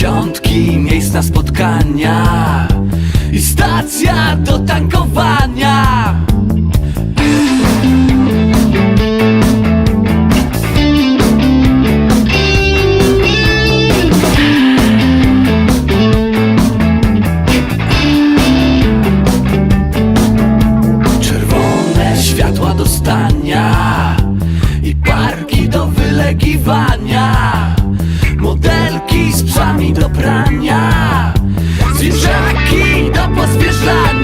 Dziesiątki miejsc na spotkania I stacja do tankowania поспішать.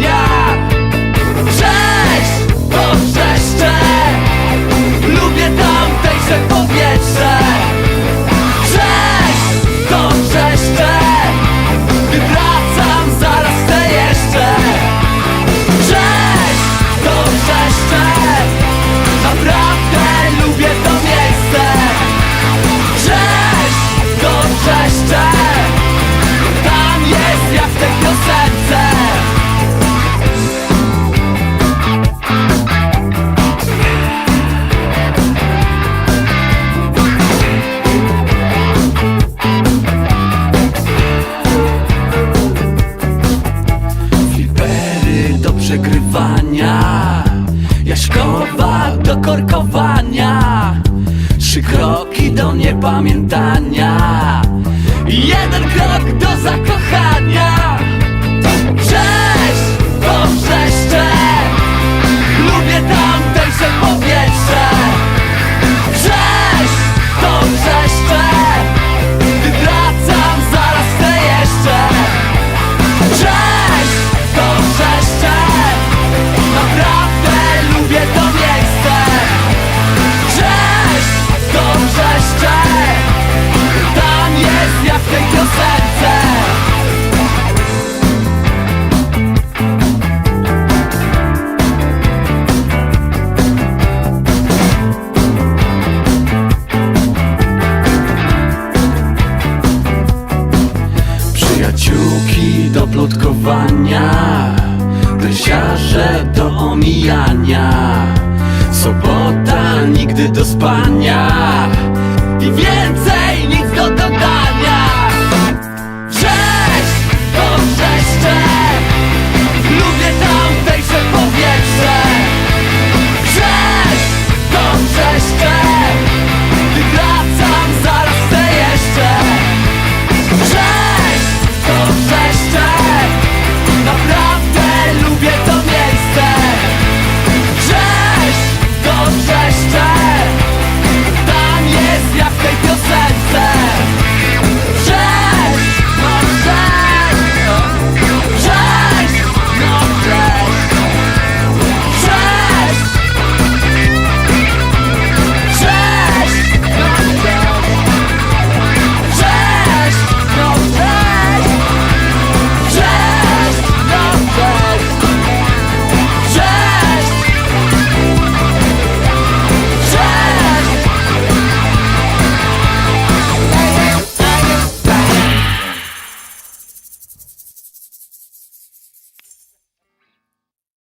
Krakowa do korkowania. Trzy kroki do niepamiętania. Jeden krok do zakończenia. omijania Sobota nigdy do spania. I więcej!